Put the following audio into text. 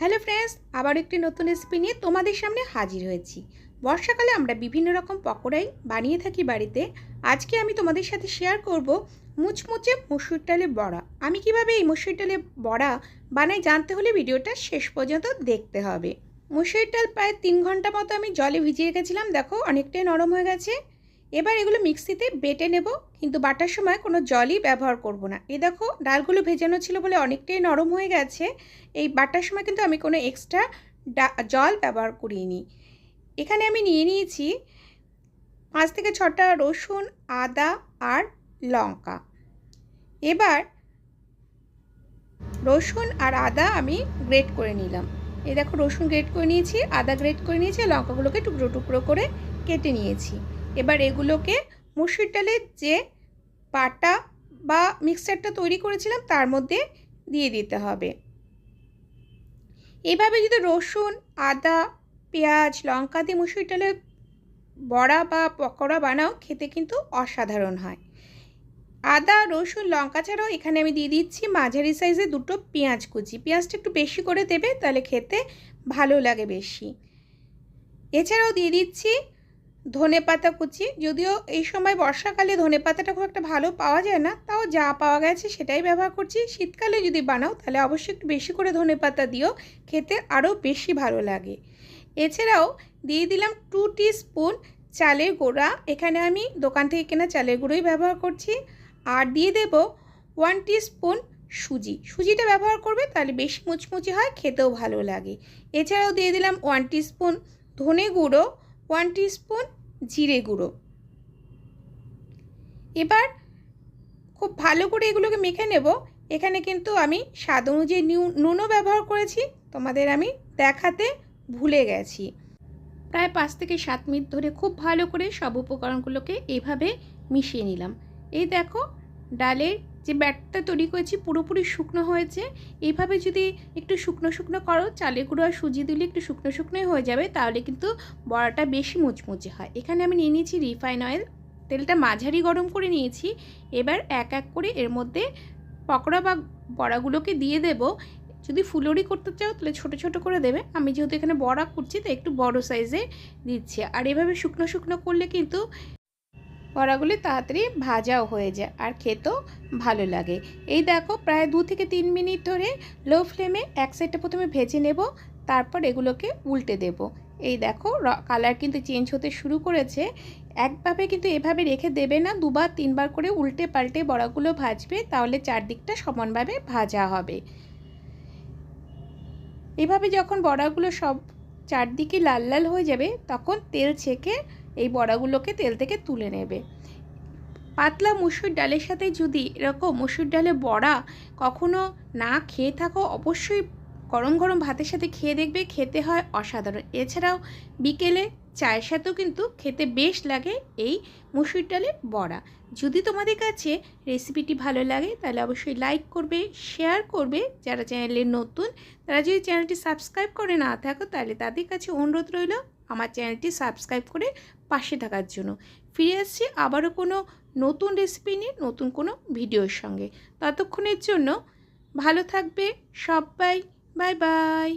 Hello friends, আবার একটি নতুন রেসিপি নিয়ে তোমাদের সামনে হাজির হয়েছি। বর্ষাকালে আমরা বিভিন্ন রকম পকোড়াই বানিয়ে থাকি বাড়িতে। আজকে আমি তোমাদের সাথে শেয়ার করব মুচমুচে মসুর ডালের বড়া। আমি কীভাবে এই মসুর ডালের বড়া বানাই জানতে হলে ভিডিওটা শেষ পর্যন্ত দেখতে হবে। মসুর ডাল প্রায় তিন ঘণ্টা মতো আমি জলে ভিজিয়ে রেখেছিলাম। দেখো, অনেকটাই নরম হয়ে গেছে। এবার এগুলো মিক্সিতে বেটে নেব, কিন্তু বাটার সময় কোনো জলই ব্যবহার করব না। এই দেখো, ডালগুলো ভেজানো ছিল বলে অনেকটাই নরম হয়ে গেছে। এই বাটার সময় কিন্তু আমি কোনো এক্সট্রা জল ব্যবহার করিনি। এখানে আমি নিয়ে নিয়েছি পাঁচ থেকে ছটা রসুন, আদা আর লঙ্কা। এবার রসুন আর আদা আমি গ্রেট করে নিলাম। এই দেখো, রসুন গ্রেট করে নিয়েছি, আদা গ্রেট করে নিয়েছি, লঙ্কাগুলোকে টুকরো টুকরো করে কেটে নিয়েছি। এবার এগুলোকে মুসুর ডালের যে পাটা বা মিক্সচারটা তৈরি করেছিলাম, তার মধ্যে দিয়ে দিতে হবে। এভাবে যদি রসুন, আদা, পেঁয়াজ, লঙ্কা দিয়ে মুসুর ডালের বড়া বা পকোড়া বানাও, খেতে কিন্তু অসাধারণ হয়। আদা, রসুন, লঙ্কা ছাড়াও এখানে আমি দিয়ে দিচ্ছি মাঝারি সাইজে দুটো পেঁয়াজ কুচি। পেঁয়াজটা একটু বেশি করে দেবে, তাহলে খেতে ভালো লাগে বেশি। এছাড়াও দিয়ে দিচ্ছি ধনে পাতা কুচি। যদিও এই সময় বর্ষাকালে ধনে পাতাটা খুব একটা ভালো পাওয়া যায় না, তাও যা পাওয়া গেছে সেটাই ব্যবহার করছি। শীতকালে যদি বানাও, তাহলে অবশ্যই একটু বেশি করে ধনে পাতা দিও, খেতে আরও বেশি ভালো লাগে। এছাড়াও দিয়ে দিলাম টু স্পুন চালের গুঁড়া। এখানে আমি দোকান থেকে কেনা চালের গুঁড়োই ব্যবহার করছি। আর দিয়ে দেব ওয়ান স্পুন সুজি। সুজিটা ব্যবহার করবে, তাহলে বেশি মুচমুচি হয়, খেতেও ভালো লাগে। এছাড়াও দিয়ে দিলাম ওয়ান স্পুন ধনে গুঁড়ো ওয়ান স্পুন জিরে গুঁড়ো। এবার খুব ভালো করে এগুলোকে মেখে নেব। এখানে কিন্তু আমি স্বাদ অনুযায়ী নুনও ব্যবহার করেছি। তোমাদের আমি দেখাতে ভুলে গেছি। প্রায় পাঁচ থেকে সাত মিনিট ধরে খুব ভালো করে সব উপকরণগুলোকে এভাবে মিশিয়ে নিলাম। এই দেখো, ডালের যে ব্যাটটা তৈরি করেছি পুরোপুরি শুকনো হয়েছে এইভাবে যদি একটু শুকনো শুকনো করো, চালের গুঁড়ো আর সুজি দিলে একটু শুকনো শুকনোই হয়ে যাবে, তাহলে কিন্তু বড়াটা বেশি মুচমুচে হয়। এখানে আমি নিয়ে নিয়েছি রিফাইন অয়েল, তেলটা মাঝারি গরম করে নিয়েছি, এবার এক এক করে এর মধ্যে পকোড়া বা বড়াগুলোকে দিয়ে দেব। যদি ফুলরি করতে চাও, তাহলে ছোটো ছোটো করে দেবে। আমি যেহেতু এখানে বড়া করছি তো একটু বড় সাইজে দিচ্ছি। আর এভাবে শুকনো শুকনো করলে কিন্তু বড়াগুলি তাড়াতাড়ি ভাজাও হয়ে যায় আর খেতেও ভালো লাগে। এই দেখো, প্রায় দু থেকে তিন মিনিট ধরে লো ফ্লেমে এক সাইডটা প্রথমে ভেজে নেব, তারপর এগুলোকে উল্টে দেব। এই দেখো কালার কিন্তু চেঞ্জ হতে শুরু করেছে। একভাবে কিন্তু এভাবে রেখে দেবে না, দুবার, তিনবার করে উল্টে পাল্টে বড়াগুলো ভাজবে, তাহলে চারদিকটা সমানভাবে ভাজা হবে। এভাবে যখন বড়াগুলো সব চারদিকে লাল লাল হয়ে যাবে, তখন তেল ছেঁকে এই বড়াগুলোকে তেল থেকে তুলে নেবে। পাতলা মুসুর ডালের সাথে যদি এরকম মুসুর ডালে বড়া কখনো না খেয়ে থাকো, অবশ্যই গরম গরম ভাতের সাথে খেয়ে দেখবে, খেতে হয় অসাধারণ। এছাড়াও বিকেলে চায়ের সাথেও কিন্তু খেতে বেশ লাগে এই মুসুর ডালের বড়া। যদি তোমাদের কাছে রেসিপিটি ভালো লাগে, তাহলে অবশ্যই লাইক করবে, শেয়ার করবে। যারা চ্যানেলে নতুন, তারা যদি চ্যানেলটি সাবস্ক্রাইব করে না থাকো, তাহলে তাদের কাছে অনুরোধ রইল, আমার চ্যানেলটি সাবস্ক্রাইব করে পাশে থাকার জন্য। ফিরে আসছি আবারও কোনো নতুন রেসিপি নিয়ে, নতুন কোনো ভিডিওর সঙ্গে। ততক্ষণের জন্য ভালো থাকবে সবাই। Bye bye